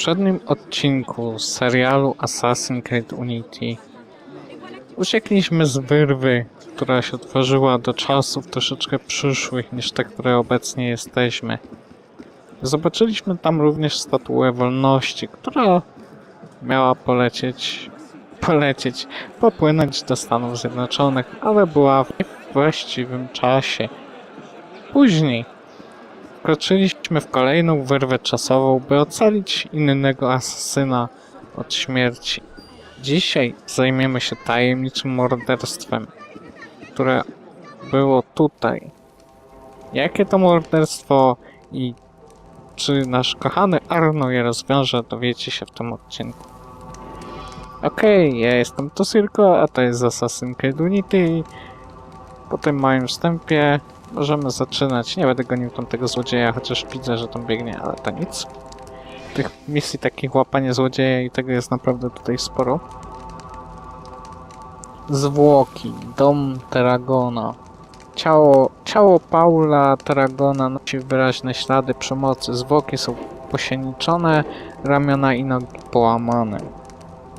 poprzednim odcinku serialu Assassin's Creed Unity uciekliśmy z wyrwy, która się otworzyła do czasów troszeczkę przyszłych niż te, które obecnie jesteśmy. Zobaczyliśmy tam również statuę wolności, która miała polecieć, polecieć, popłynąć do Stanów Zjednoczonych, ale była w niewłaściwym czasie. Później wkroczyliśmy w kolejną wyrwę czasową, by ocalić innego asasyna od śmierci. Dzisiaj zajmiemy się tajemniczym morderstwem, które było tutaj. Jakie to morderstwo i czy nasz kochany Arno je rozwiąże, dowiecie się w tym odcinku. Okej, ja jestem Tosirko, a to jest Assassin's Creed Unity. Po tym małym wstępie możemy zaczynać. Nie będę gonił tam tego złodzieja, chociaż widzę, że tam biegnie, ale to nic. Tych misji takich łapania złodzieja i tego jest naprawdę tutaj sporo. Zwłoki, dom Terragona. Ciało, ciało Paula Terragona nosi wyraźne ślady przemocy. Zwłoki są posienniczone, ramiona i nogi połamane.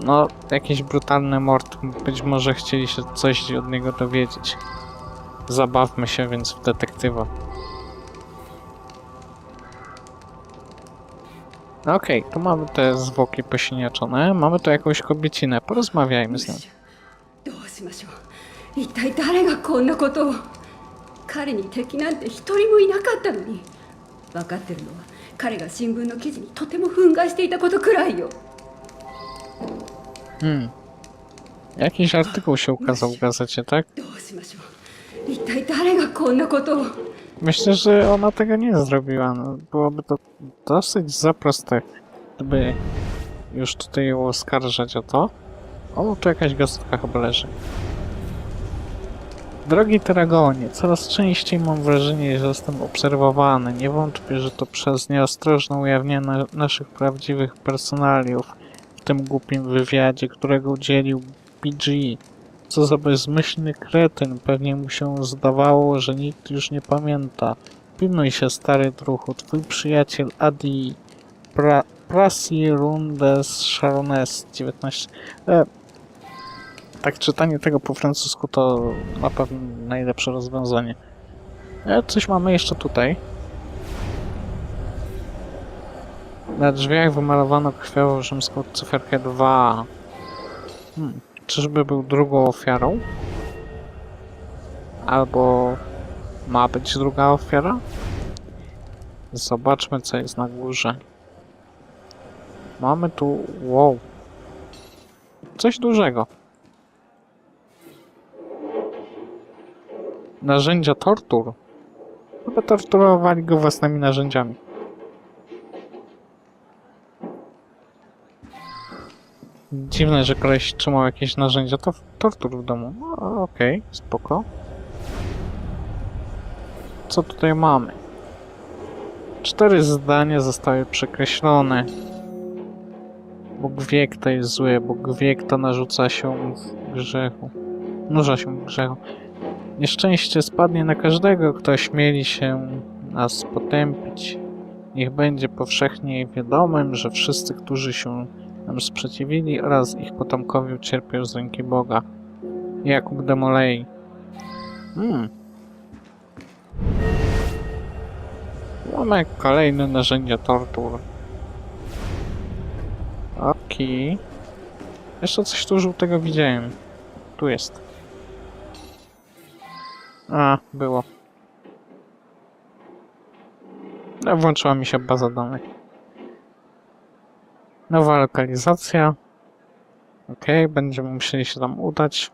No, jakiś brutalny mord. Być może chcieli się coś od niego dowiedzieć. Zabawmy się więc w detektywa. Okej, tu mamy te zwłoki posiniaczone. Mamy tu jakąś kobiecinę. Porozmawiajmy z nią. どうしましょう一体誰がこんなことを彼に敵なんて一人もいなかったのに分かってるのは彼が新聞の記事にとても憤慨していたことくらいよ Hmm. Jakiś artykuł się ukazał w gazecie, tak? どうしましょう 一体誰がこんなことを Myślę, że ona tego nie zrobiła. No, byłoby to dosyć za proste, gdyby już tutaj ją oskarżać o to. O, tu jakaś gazetka chyba leży. Drogi Teragonie, coraz częściej mam wrażenie, że jestem obserwowany. Nie wątpię, że to przez nieostrożne ujawnienie na naszych prawdziwych personaliów w tym głupim wywiadzie, którego udzielił PG. Co za bezmyślny kretyn, pewnie mu się zdawało, że nikt już nie pamięta. Pilnuj się, stary druhu, twój przyjaciel Adi pra, Prasi Rundes Sharones 19. E, tak, czytanie tego po francusku to na pewno najlepsze rozwiązanie. E, coś mamy jeszcze tutaj. Na drzwiach wymalowano krwiawą rzymską cyferkę 2. Hmm. Czyżby był drugą ofiarą? Albo ma być druga ofiara? Zobaczmy, co jest na górze. Mamy tu... Wow. Coś dużego. Narzędzia tortur. Chyba torturowali go własnymi narzędziami. Dziwne, że koleś trzymał jakieś narzędzia to tortur w domu. No, okej, spoko. Co tutaj mamy? Cztery zdania zostały przekreślone. Bóg wie, kto jest zły, Bóg wie, kto narzuca się w grzechu. Nurza się w grzechu. Nieszczęście spadnie na każdego, kto śmieli się nas potępić. Niech będzie powszechnie wiadomym, że wszyscy, którzy się nam sprzeciwili oraz ich potomkowie cierpią z ręki Boga. Jakub de Molay. Hmm. Mamy kolejne narzędzia tortur. Okej. Jeszcze coś tu żółtego widziałem. Tu jest. A, było. No, włączyła mi się baza danych. Nowa lokalizacja. Ok, będziemy musieli się tam udać.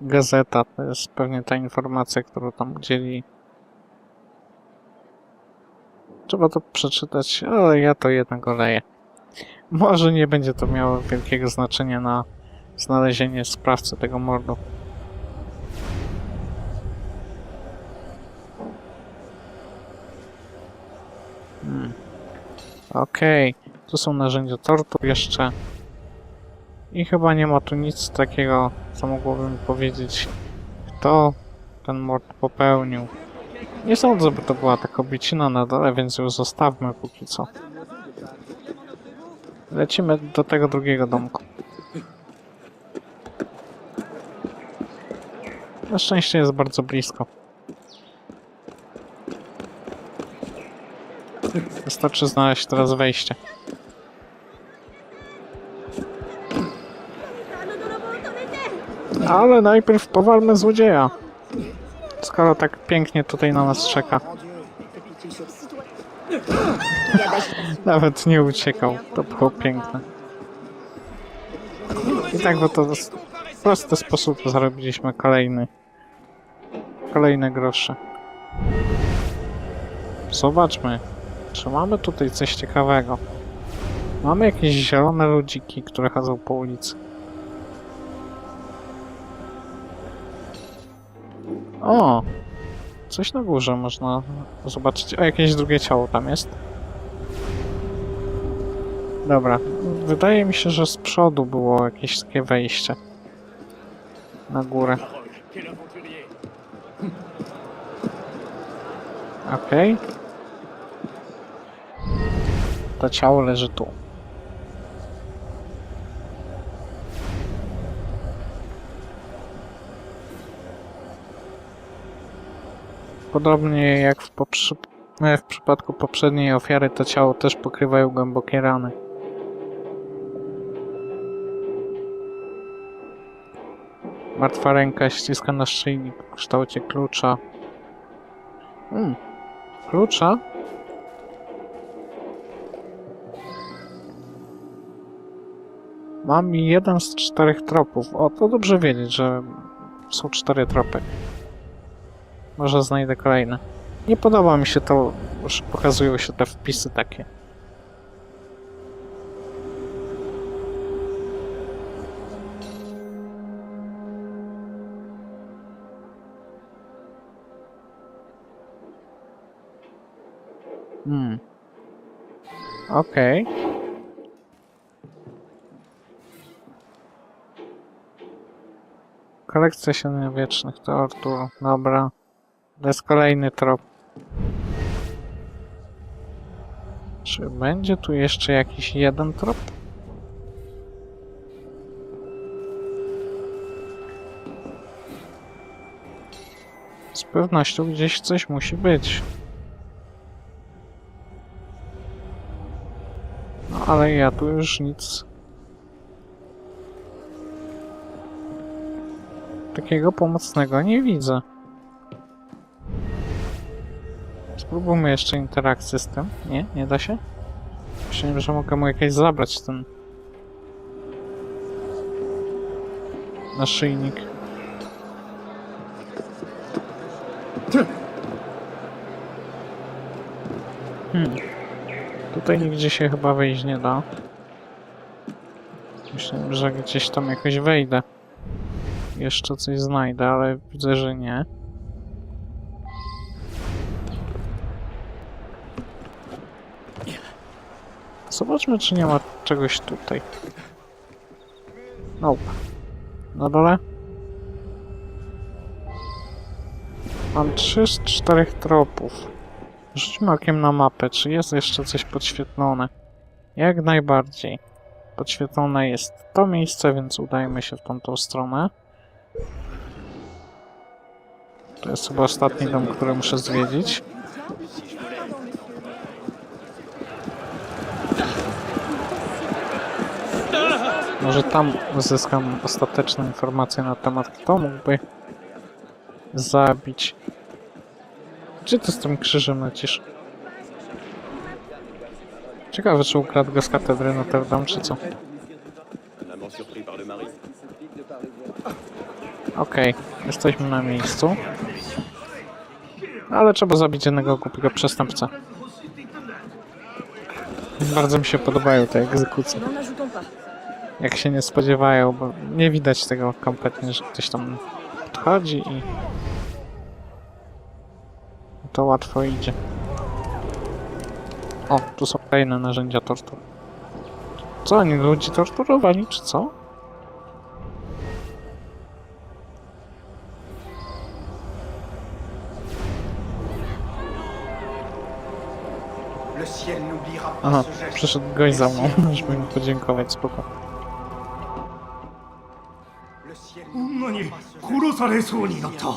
Gazeta to jest pewnie ta informacja, którą tam udzieli. Trzeba to przeczytać, ale ja to jednak oleję. Może nie będzie to miało wielkiego znaczenia na znalezienie sprawcy tego mordu. Hmm. Okej, tu są narzędzia tortur jeszcze. I chyba nie ma tu nic takiego, co mogłabym powiedzieć, kto ten mord popełnił. Nie sądzę, by to była taka obicina na dole, więc ją zostawmy póki co. Lecimy do tego drugiego domku. Na szczęście jest bardzo blisko. Wystarczy znaleźć teraz wejście. Ale najpierw powalmy złodzieja. Skoro tak pięknie tutaj na nas czeka. Nawet nie uciekał. To było piękne. I tak w oto w prosty sposób zarobiliśmy kolejny. Kolejne grosze. Zobaczmy, czy mamy tutaj coś ciekawego. Mamy jakieś zielone ludziki, które chodzą po ulicy. O! Coś na górze można zobaczyć. O, jakieś drugie ciało tam jest. Dobra. Wydaje mi się, że z przodu było jakieś takie wejście. Na górę. Okej. To ciało leży tu. Podobnie jak w, e, w przypadku poprzedniej ofiary, to ciało też pokrywają głębokie rany. Martwa ręka ściska na szyjnik w kształcie klucza. Hmm. Klucza? Mam jeden z czterech tropów. O, to dobrze wiedzieć, że są cztery tropy. Może znajdę kolejne. Nie podoba mi się to, że pokazują się te wpisy takie. Hmm. Okej. Kolekcja średniowiecznych tortur. Dobra. To jest kolejny trop. Czy będzie tu jeszcze jakiś jeden trop? Z pewnością gdzieś coś musi być. No ale ja tu już nic takiego pomocnego nie widzę. Spróbujmy jeszcze interakcję z tym. Nie, nie da się? Myślałem, że mogę mu jakieś zabrać ten naszyjnik. Hmm. Tutaj nigdzie się chyba wejść nie da. Myślałem, że gdzieś tam jakoś wejdę. Jeszcze coś znajdę, ale widzę, że nie. Zobaczmy, czy nie ma czegoś tutaj. Nope. Na dole? Mam 3 z 4 tropów. Rzućmy okiem na mapę, czy jest jeszcze coś podświetlone. Jak najbardziej. Podświetlone jest to miejsce, więc udajmy się w tamtą stronę. To jest chyba ostatni dom, który muszę zwiedzić. Może tam uzyskam ostateczne informacje na temat, kto mógłby zabić. Gdzie ty z tym krzyżem lecisz? Ciekawe, czy ukradł go z katedry Notre Dame, czy co? Okej, jesteśmy na miejscu. Ale trzeba zabić jednego głupiego przestępcę. Bardzo mi się podobają te egzekucje. Jak się nie spodziewają, bo nie widać tego kompletnie, że ktoś tam podchodzi i to łatwo idzie. O, tu są kolejne narzędzia tortur. Co oni ludzi torturowali, czy co? Aha, ce geste. przyszedł gość za mną, żeby mi podziękować, spoko. Le ciel 女に n'oubliera pas ce geste. 殺されそうになった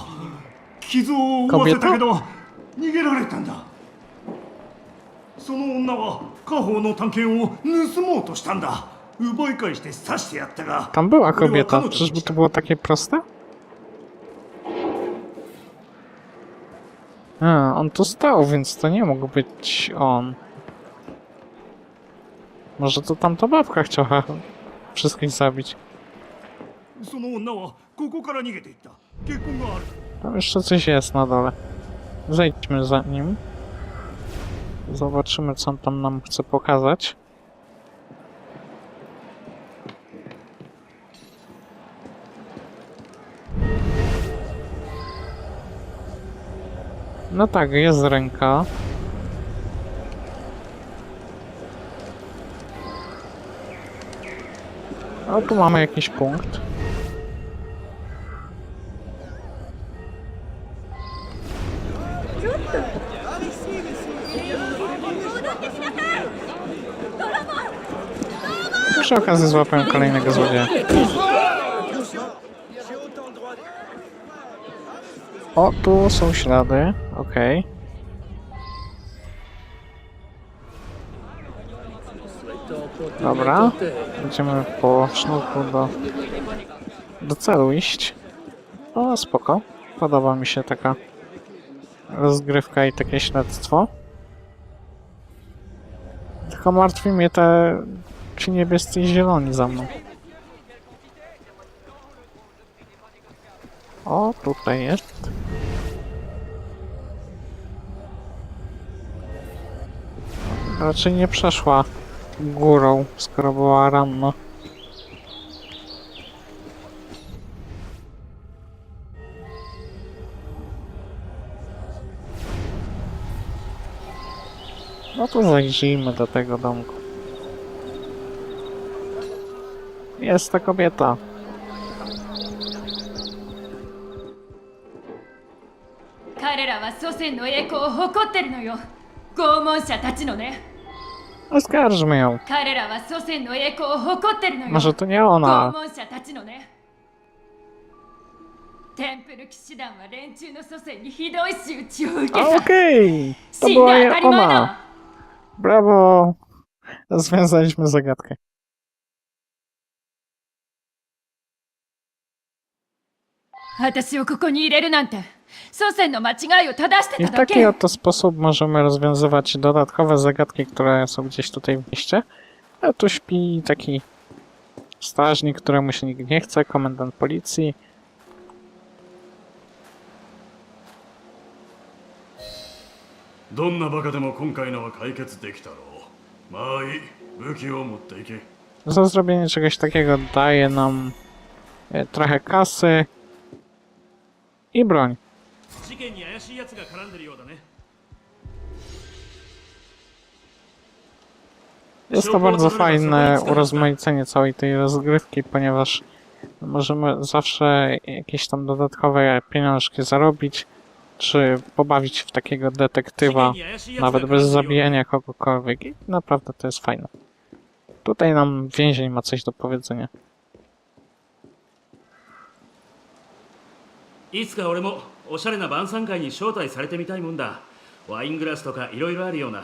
傷を負わせたけど逃げられたんだその女は家宝の探検を盗もうとしたんだ奪い返して刺してやったが Tam była これは kobieta, 彼女の czyżby to było takie proste? A, on tu stał, więc to nie mógł być on. Może to tamta babka chciała wszystkich zabić. Tam jeszcze coś jest na dole. Zejdźmy za nim. Zobaczymy, co on tam nam chce pokazać. No tak, jest ręka. O, tu mamy jakiś punkt. Przy okazji złapałem kolejnego złodzieja. O, tu są ślady. Okej. Dobra. Będziemy po sznurku do, do celu iść. O, spoko. Podoba mi się taka rozgrywka i takie śledztwo. Tylko martwi mnie te ci niebiescy i zieloni za mną. O, tutaj jest. Raczej nie przeszła górą, skoro była ranna. No to zajrzyjmy do tego domku. Jest ta kobieta. 彼らは祖先の栄光を誇ってるのよ拷問者たちのね Oskarżmy ją. 彼らは祖先の栄光を誇ってるのよ Może to nie 拷 ona. 問者たちのねテンプル騎士団は連中の祖先にひどい仕打ちを受け A, た Okej! To 死ん była で je 当たり前 ona. だ Brawo! Rozwiązaliśmy zagadkę. 私をここに入れるなんて 祖先の間違いを正して I た w だ taki け oto sposób możemy rozwiązywać dodatkowe zagadki, które są gdzieś tutaj w mieście. A tu śpi taki strażnik, któremu się nikt nie chce, komendant policji. どんなバカでも今回のは解決できたろうまあいい武器を持っていけ Za zrobienie czegoś takiego daje nam e, trochę kasy i broń. 事件に怪しい奴が絡んでるようだね Jest to bardzo fajne urozmaicenie całej tej rozgrywki, ponieważ możemy zawsze jakieś tam dodatkowe pieniążki zarobić, czy pobawić w takiego detektywa, nawet bez zabijania kogokolwiek. I naprawdę to jest fajne. Tutaj nam więzień ma coś do powiedzenia. いつか俺も おしゃれな晩餐会に招待されてみたいもんだ。ワイングラスとかいろいろあるような。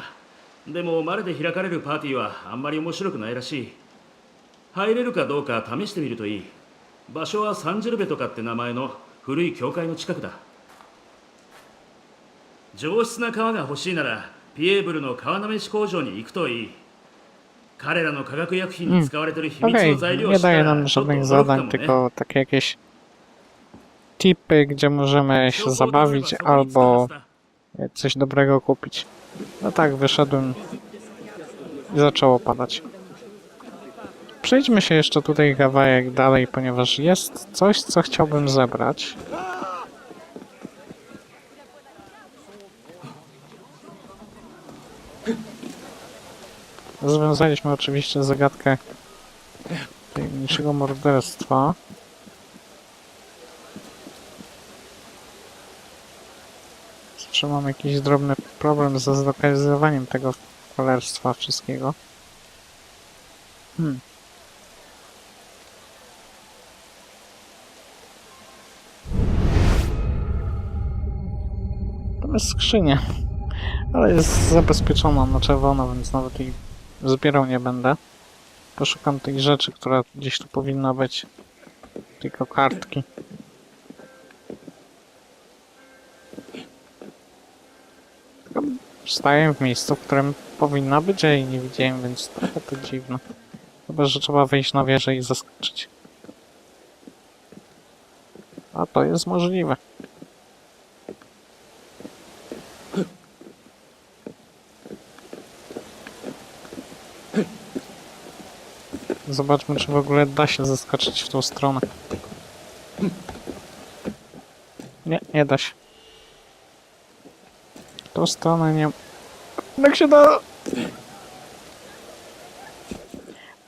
でもマルで開かれるパーティーはあんまり面白くないらしい。入れるかどうか試してみるといい。場所はサンジェルベとかって名前の古い教会の近くだ。上質な革が欲しいならピエーブルの革なめし工場に行くといい。彼らの化学薬品に使われてる秘密の材料を知ったらちょっと驚くかもね。Tipy, gdzie możemy się zabawić albo coś dobrego kupić. No tak, wyszedłem i zaczęło padać. Przejdźmy się jeszcze tutaj kawałek dalej, ponieważ jest coś, co chciałbym zebrać. Rozwiązaliśmy oczywiście zagadkę tajemniczego morderstwa. Zawsze mam jakiś drobny problem ze zlokalizowaniem tego cholerstwa wszystkiego. Hmm. Tam jest skrzynia. Ale jest zabezpieczona na czerwono, więc nawet jej zbierał nie będę. Poszukam tej rzeczy, która gdzieś tu powinna być. Tylko kartki. Staję w miejscu, w którym powinna być, a jej nie widziałem, więc trochę to dziwne. Chyba, że trzeba wejść na wieżę i zaskoczyć. A to jest możliwe. Zobaczmy, czy w ogóle da się zaskoczyć w tą stronę. Nie, nie da się. Tą stronę nie... Jak się da...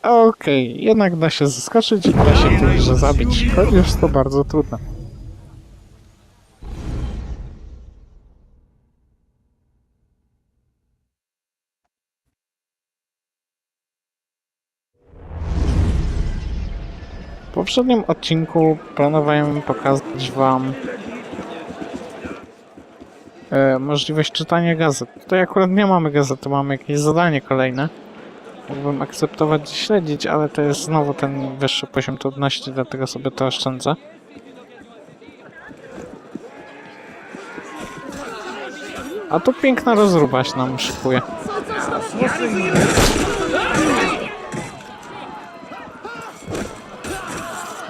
Okej, jednak da się zaskoczyć i da się także zabić, choć jest to bardzo trudne. W poprzednim odcinku planowałem pokazać wam e, możliwość czytania gazet. Tutaj akurat nie mamy gazety, mamy jakieś zadanie kolejne. Mógłbym akceptować i śledzić, ale to jest znowu ten wyższy poziom trudności, dlatego sobie to oszczędzę. A tu piękna rozruba się nam szykuje.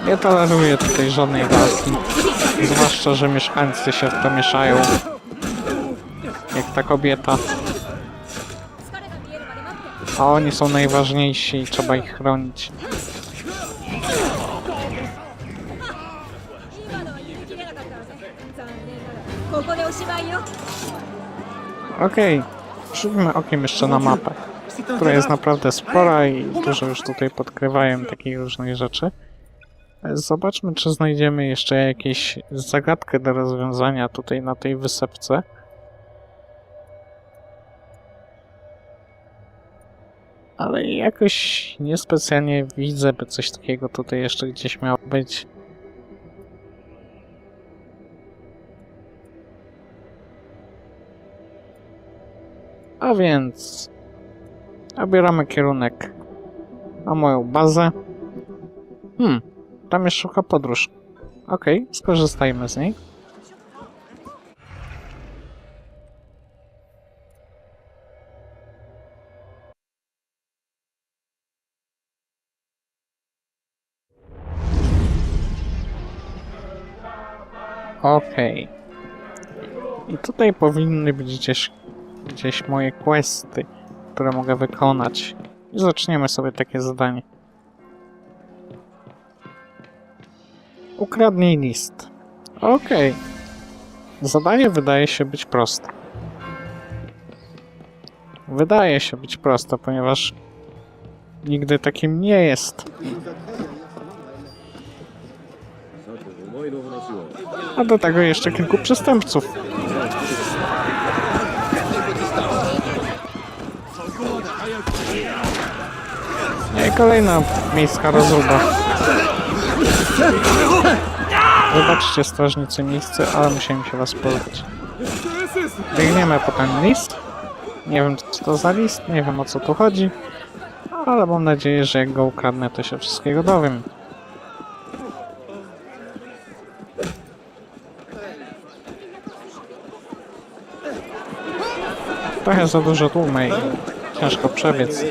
Nie toleruję tutaj żadnej walki. Zwłaszcza, że mieszkańcy się w to mieszają ta kobieta. A oni są najważniejsi i trzeba ich chronić. Okej, okay. przyjmijmy okiem jeszcze na mapę, która jest naprawdę spora i dużo już tutaj podkrywają takich różnych rzeczy. Zobaczmy, czy znajdziemy jeszcze jakieś zagadkę do rozwiązania tutaj na tej wysepce. Ale jakoś niespecjalnie widzę, by coś takiego tutaj jeszcze gdzieś miało być. A więc obieramy kierunek na moją bazę. Hmm, tam jest szybka podróż. Okej, skorzystajmy z niej. Okej. I tutaj powinny być gdzieś gdzieś moje questy, które mogę wykonać. I zaczniemy sobie takie zadanie. Ukradnij list. Okej. Zadanie wydaje się być proste. Wydaje się być proste, ponieważ nigdy takim nie jest. A do tego jeszcze kilku przestępców. No i kolejna miejska rozruba. Wybaczcie strażnicy miejsce, ale musiałem się was pozbyć. Biegniemy po ten list. Nie wiem co to za list, nie wiem o co tu chodzi. Ale mam nadzieję, że jak go ukradnę, to się wszystkiego dowiem. Trochę za dużo tłumy i ciężko przebiec.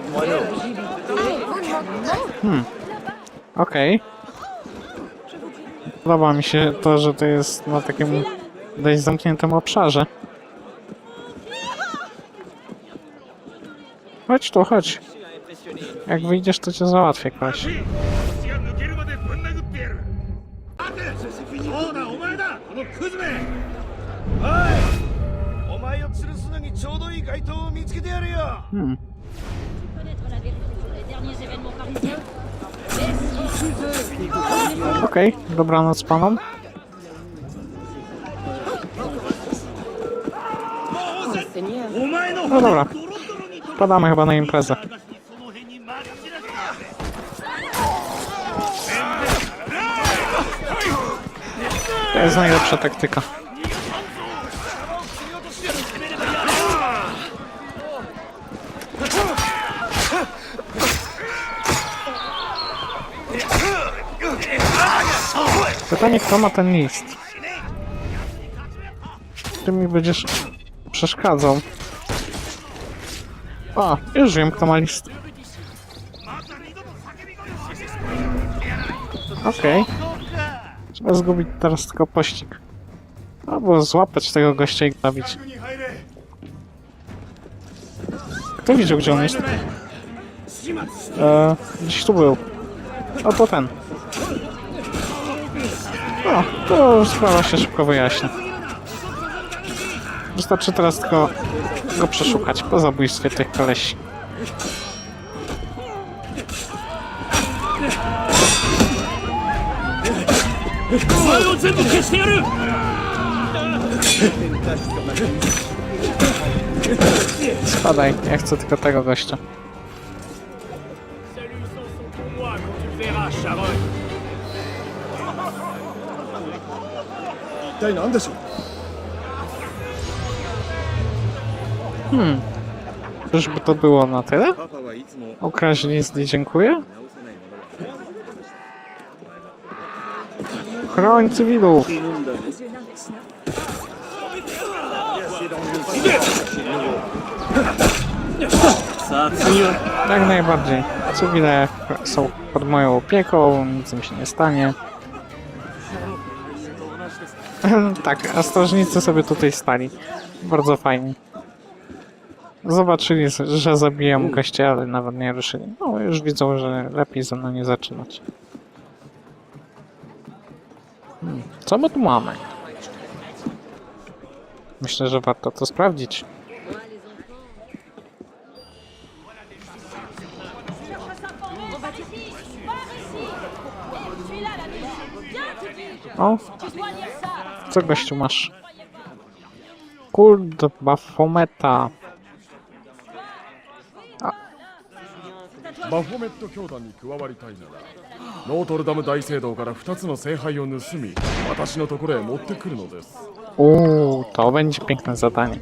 Hmm. Okej. Podoba mi się to, że to jest na takim dość zamkniętym obszarze. Chodź tu, chodź. Jak wyjdziesz, to cię załatwię, koleś. Hmm. Okej, dobranoc panom. No dobra. Wpadamy chyba na imprezę. To jest najlepsza taktyka. pytanie, kto ma ten list? Ty mi będziesz przeszkadzał. A, już wiem, kto ma list. Okej. Okay. Trzeba zgubić teraz tylko pościg. Albo złapać tego gościa i grabić. Kto widział, gdzie on jest? Eee, gdzieś tu był. Oto ten. No, to sprawa się szybko wyjaśni. Wystarczy teraz tylko go przeszukać po zabójstwie tych kolesi. Spadaj, ja chcę tylko tego gościa. してやる Spadaj, ja chcę tylko tego gościa. Hmm. Czyżby to było na tyle? Ukraść list i dziękuję? Chroń cywilów! Jak najbardziej. Cywile są pod moją opieką, nic im się nie stanie. tak, a strażnicy sobie tutaj stali. Bardzo fajnie. Zobaczyli, że zabijam gościa, ale nawet nie ruszyli. No, już widzą, że lepiej ze mną nie zaczynać. Hmm, co my tu mamy? Myślę, że warto to sprawdzić. O, co gościu masz? Kult Baphometa. バフォメット教団に加わりたいならノートルダム大聖堂から2つの聖杯を盗み私のところへ持ってくるのです Uuu, to będzie piękne zadanie.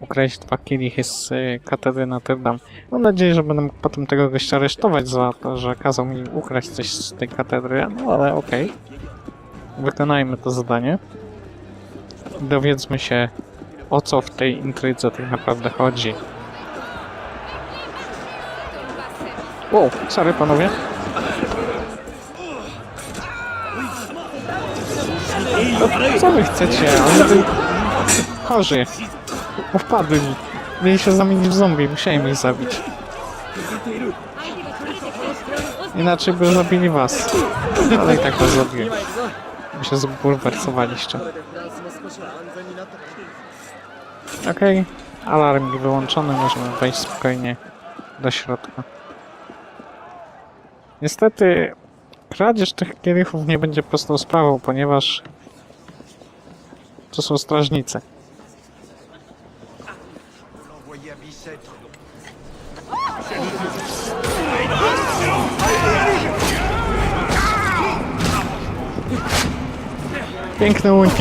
Ukraść dwa kielichy z y, katedry Notre Dame. Mam nadzieję, że będę mógł potem tego gościa aresztować za to, że kazał mi ukraść coś z tej katedry, no ale okej. Wykonajmy to zadanie. Dowiedzmy się, o co w tej intrydze tak naprawdę chodzi. Wow, sorry panowie. No, co wy chcecie? Ale wy... Chorzy. Mi. Mieli się zamienić w zombie, musiałem ich zabić. Inaczej by zabili was. Ale i tak was zabiłem. By się zbulwersowaliście. Okej, alarm wyłączony, możemy wejść spokojnie do środka. Niestety kradzież tych kielichów nie będzie prostą sprawą, ponieważ to są strażnicy. Piękny unik.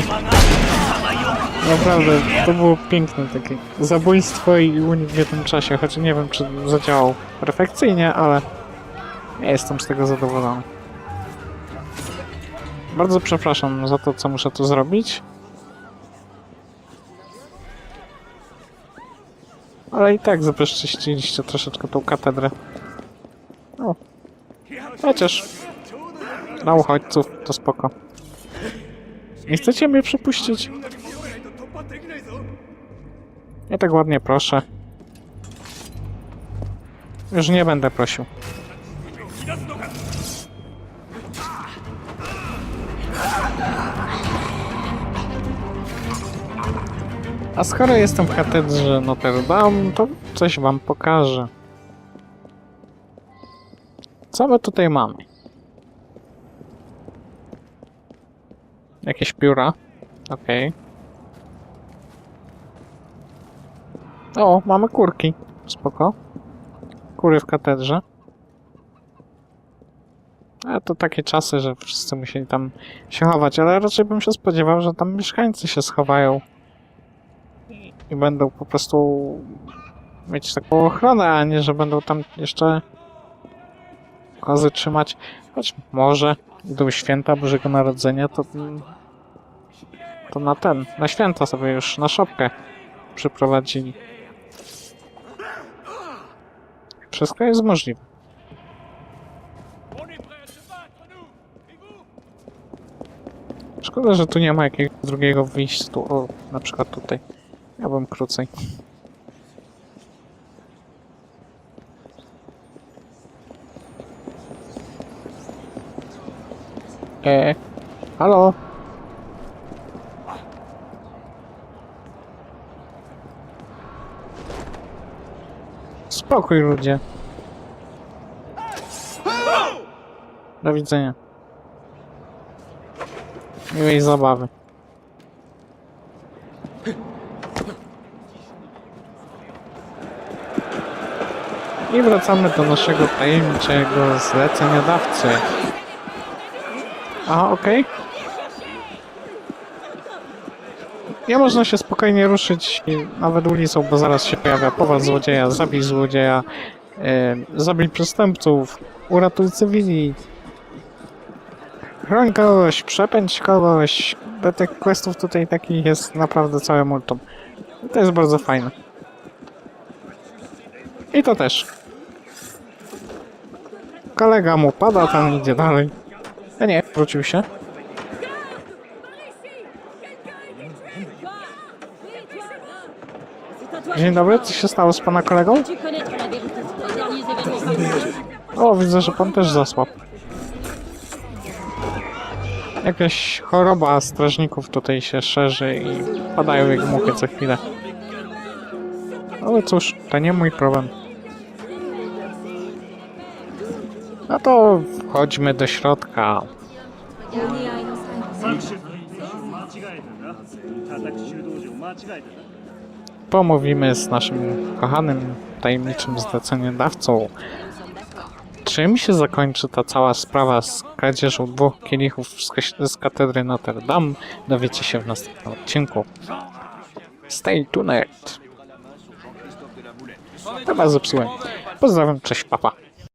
Naprawdę, to było piękne takie zabójstwo i unik w jednym czasie, choć nie wiem, czy zadziałał perfekcyjnie, ale ja jestem z tego zadowolony. Bardzo przepraszam za to, co muszę tu zrobić. Ale i tak zabezcześciliście troszeczkę tą katedrę. O. Chociaż na uchodźców to spoko. Nie chcecie mnie przepuścić? Ja tak ładnie proszę. Już nie będę prosił. A skoro jestem w katedrze Notre Dame, to coś wam pokażę. Co my tutaj mamy? Jakieś pióra. Okej. O, mamy kurki. Spoko. Kury w katedrze. A to takie czasy, że wszyscy musieli tam się chować, ale raczej bym się spodziewał, że tam mieszkańcy się schowają i będą po prostu mieć taką ochronę, a nie, że będą tam jeszcze kozy trzymać. Choć może idą święta Bożego Narodzenia, to to na ten, na święta sobie już na szopkę przyprowadzili. Wszystko jest możliwe. Szkoda, że tu nie ma jakiegoś drugiego wyjścia. O, na przykład tutaj. Ja bym krócej. E, halo? Spokój ludzie. Do widzenia. Miłej zabawy. I wracamy do naszego tajemniczego zleceniodawcy. Aha, okej. Nie można się spokojnie ruszyć nawet ulicą, bo zaraz się pojawia powal złodzieja, zabij złodzieja, zabij przestępców, uratuj cywili, chroń kogoś, przepędź kogoś. Do tych questów tutaj takich jest naprawdę całe multum. To jest bardzo fajne. I to też. Kolega mu pada, ten idzie dalej. A nie, wrócił się. Dzień dobry, co się stało z pana kolegą? O, widzę, że pan też zasłabł. Jakaś choroba strażników tutaj się szerzy i padają jak muchy co chwilę. Ale cóż, to nie mój problem. No to Chodźmy do środka. Pomówimy z naszym kochanym tajemniczym zleceniodawcą. Czym się zakończy ta cała sprawa z kradzieżą dwóch kielichów z katedry Notre Dame? Dowiecie się w następnym odcinku. Stay tuned! Chyba zepsułem. Pozdrawiam, cześć, papa.